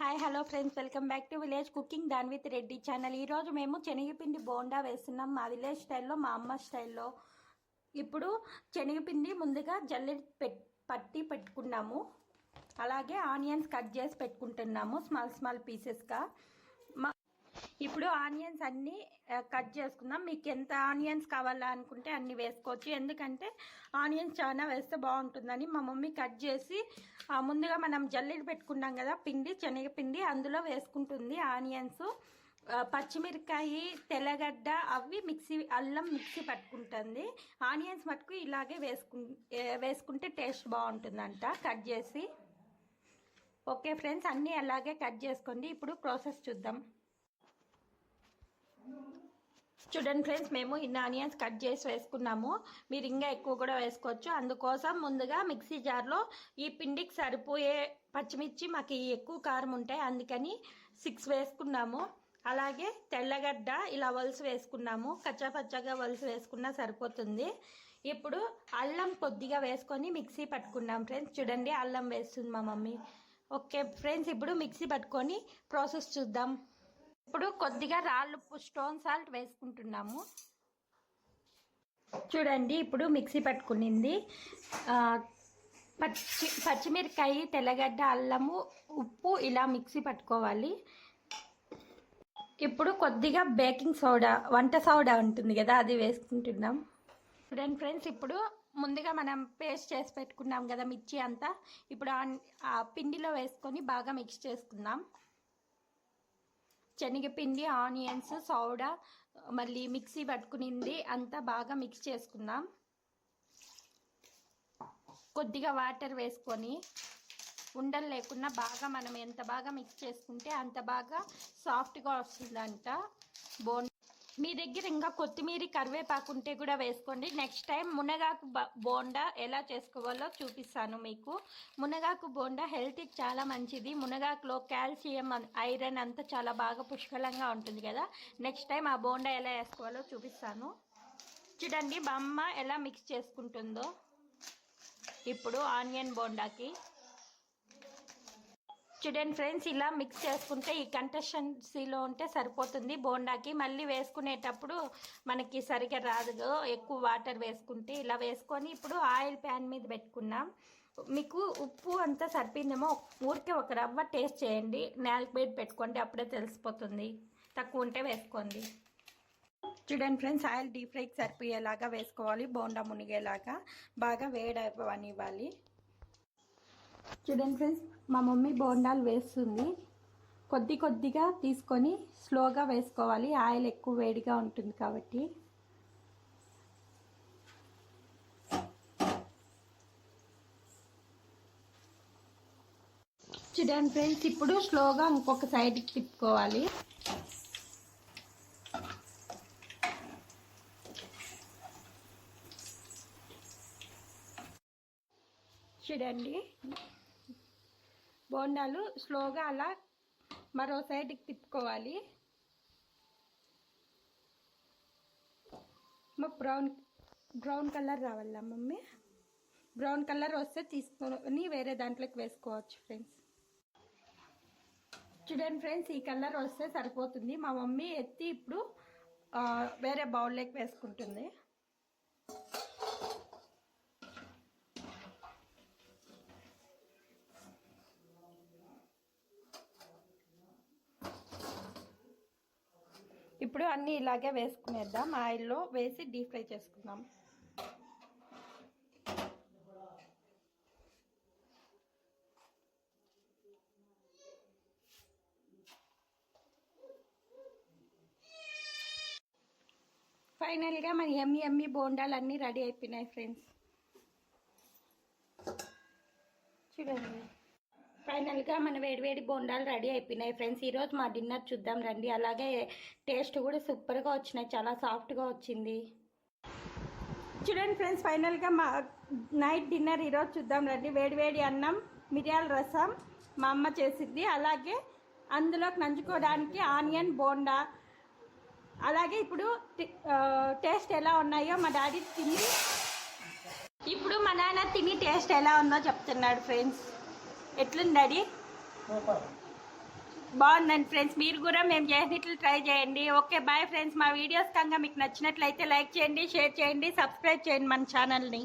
Hi hello friends welcome back to village cooking than with Reddy channel ఈరోజు మేము శనగపిండి బోండా వేస్తున్నాం. మా విలేజ్ స్టైల్లో మా అమ్మ స్టైల్లో ఇప్పుడు శనగపిండి ముందుగా జల్లె పట్టి పెట్టుకున్నాము. అలాగే ఆనియన్స్ కట్ చేసి పెట్టుకుంటున్నాము స్మాల్ స్మాల్ పీసెస్గా. ఇప్పుడు ఆనియన్స్ అన్నీ కట్ చేసుకుందాం. మీకు ఎంత ఆనియన్స్ కావాలా అనుకుంటే అన్ని వేసుకోవచ్చు. ఎందుకంటే ఆనియన్స్ చాలా వేస్తే బాగుంటుందని మా మమ్మీ కట్ చేసి ముందుగా మనం జల్లెడ పెట్టుకున్నాం కదా పిండి శనగపిండి అందులో వేసుకుంటుంది ఆనియన్స్. పచ్చిమిరకాయి పచ్చిమిరకాయ తెల్లగడ్డ అవి మిక్సీ అల్లం మిక్సీ పట్టుకుంటుంది. ఆనియన్స్ మటుకు ఇలాగే వేసుకు వేసుకుంటే టేస్ట్ బాగుంటుందంట కట్ చేసి. ఓకే ఫ్రెండ్స్ అన్నీ అలాగే కట్ చేసుకోండి. ఇప్పుడు ప్రాసెస్ చూద్దాం. చూడండి ఫ్రెండ్స్ మేము ఇన్ని ఆనియన్స్ కట్ చేసి వేసుకున్నాము. మీరు ఇంకా ఎక్కువ కూడా వేసుకోవచ్చు. అందుకోసం ముందుగా మిక్సీ జార్లో ఈ పిండికి సరిపోయే పచ్చిమిర్చి మాకు ఎక్కువ కారం ఉంటాయి. అందుకని సిక్స్ వేసుకున్నాము. అలాగే తెల్లగడ్డ ఇలా వలుసు వేసుకున్నాము. కచ్చా పచ్చగా వలుసు వేసుకున్నా సరిపోతుంది. ఇప్పుడు అల్లం కొద్దిగా వేసుకొని మిక్సీ పట్టుకున్నాం ఫ్రెండ్స్ చూడండి అల్లం వేస్తుంది మా మమ్మీ? ఓకే ఫ్రెండ్స్ ఇప్పుడు మిక్సీ పట్టుకొని ప్రాసెస్ చూద్దాం. ఇప్పుడు కొద్దిగా రాళ్ళు ఉప్పు స్టోన్ సాల్ట్ వేసుకుంటున్నాము. చూడండి ఇప్పుడు మిక్సీ పట్టుకునింది. పచ్చి పచ్చిమిరకాయ తెల్లగడ్డ అల్లము ఉప్పు ఇలా మిక్సీ పట్టుకోవాలి. ఇప్పుడు కొద్దిగా బేకింగ్ సోడా వంట సోడా ఉంటుంది కదా అది వేసుకుంటున్నాం. చూడండి ఫ్రెండ్స్ ఇప్పుడు ముందుగా మనం పేస్ట్ చేసి పెట్టుకున్నాం కదా మిర్చి అంతా. ఇప్పుడు ఆ- ఆ పిండిలో వేసుకొని బాగా మిక్స్ చేసుకుందాం. శనగపిండి ఆనియన్స్ సోడా మళ్ళీ మిక్సీ పట్టుకునింది. అంతా బాగా మిక్స్ చేసుకుందాం. కొద్దిగా వాటర్ వేసుకొని ఉండలు లేకుండా బాగా మనం ఎంత బాగా మిక్స్ చేసుకుంటే అంత బాగా సాఫ్ట్గా వస్తుందంట. బోన్ మీ దగ్గర ఇంకా కొత్తిమీర కరివేపాకు ఉంటే కూడా వేసుకోండి. నెక్స్ట్ టైం మునగాకు బ- బోండా ఎలా చేసుకోవాలో చూపిస్తాను మీకు. మునగాకు బోండా హెల్త్కి చాలా మంచిది. మునగాకులో కాల్షియం ఐరన్ అంతా చాలా బాగా పుష్కలంగా ఉంటుంది కదా. నెక్స్ట్ టైం ఆ బోండా ఎలా వేసుకోవాలో చూపిస్తాను. చూడండి బామ్మ ఎలా మిక్స్ చేసుకుంటుందో. ఇప్పుడు ఆనియన్ బోండాకి. చూడండి ఫ్రెండ్స్ ఇలా మిక్స్ చేసుకుంటే ఈ కంటెస్టెన్సీలో ఉంటే సరిపోతుంది. బోండాకి మళ్ళీ వేసుకునేటప్పుడు మనకి సరిగా రాదు ఎక్కువ వాటర్ వేసుకుంటే ఇలా వేసుకొని ఇప్పుడు ఆయిల్ ప్యాన్ మీద పెట్టుకున్నాం. మీకు ఉప్పు అంతా సరిపోయిందేమో ఊరికే ఒక రవ్వ టేస్ట్ చేయండి. నేలకు బయట పెట్టుకోండి అప్పుడే తెలిసిపోతుంది. తక్కువ ఉంటే వేసుకోండి. చూడండి ఫ్రెండ్స్ ఆయిల్ డీప్ ఫ్రైకి సరిపోయేలాగా వేసుకోవాలి బోండా మునిగేలాగా. బాగా వేడనివ్వాలి చూడండి ఫ్రెండ్స్ మా మమ్మీ బోండాలు వేస్తుంది. కొద్ది కొద్దిగా తీసుకొని స్లోగా వేసుకోవాలి. ఆయిల్ ఎక్కువ వేడిగా ఉంటుంది కాబట్టి. చూడండి ఫ్రెండ్స్ ఇప్పుడు స్లోగా ఇంకొక సైడ్కి తిప్పుకోవాలి. చూడండి. బోండాలు స్లోగా అలా మరో సైడ్కి తిప్పుకోవాలి. మా బ్రౌన్ బ్రౌన్ కలర్ రావాలా మమ్మీ. బ్రౌన్ కలర్ వస్తే తీసుకొని వేరే దాంట్లోకి వేసుకోవచ్చు ఫ్రెండ్స్ చూడండి ఫ్రెండ్స్ ఈ కలర్ వస్తే సరిపోతుంది. మా మమ్మీ ఎత్తి ఇప్పుడు వేరే బౌల్లోకి వేసుకుంటుంది. ఇప్పుడు అన్నీ ఇలాగే వేసుకునేద్దాం. ఆయిల్లో వేసి డీప్ ఫ్రై చేసుకుందాం. ఫైనల్గా మన ఎమ్మి ఎమ్మి బోండాలు అన్నీ రెడీ అయిపోయినాయి ఫ్రెండ్స్. చూడండి. ఫైనల్గా మన వేడివేడి బోండాలు రెడీ అయిపోయినాయి ఫ్రెండ్స్. ఈరోజు మా డిన్నర్ చూద్దాం రండి. అలాగే టేస్ట్ కూడా సూపర్గా వచ్చినాయి. చాలా సాఫ్ట్గా వచ్చింది. చూడండి ఫ్రెండ్స్ ఫైనల్గా మా నైట్ డిన్నర్ ఈరోజు చూద్దాం రండి. వేడివేడి అన్నం మిరియాల రసం మా అమ్మ చేసింది. అలాగే అందులోకి నంచుకోవడానికి ఆనియన్ బోండా. అలాగే ఇప్పుడు టేస్ట్ ఎలా ఉన్నాయో మా డాడీ తిని ఇప్పుడు మా నాన్న తిని టేస్ట్ ఎలా ఉందో చెప్తున్నాడు ఫ్రెండ్స్. ఎట్లుంది డాడీ బాగుందండి ఫ్రెండ్స్ మీరు కూడా మేము చేసినట్లు ట్రై చేయండి. Okay bye friends. మా వీడియోస్ కనుక మీకు నచ్చినట్లయితే లైక్ చేయండి షేర్ చేయండి సబ్స్క్రైబ్ చేయండి మన ఛానల్ని.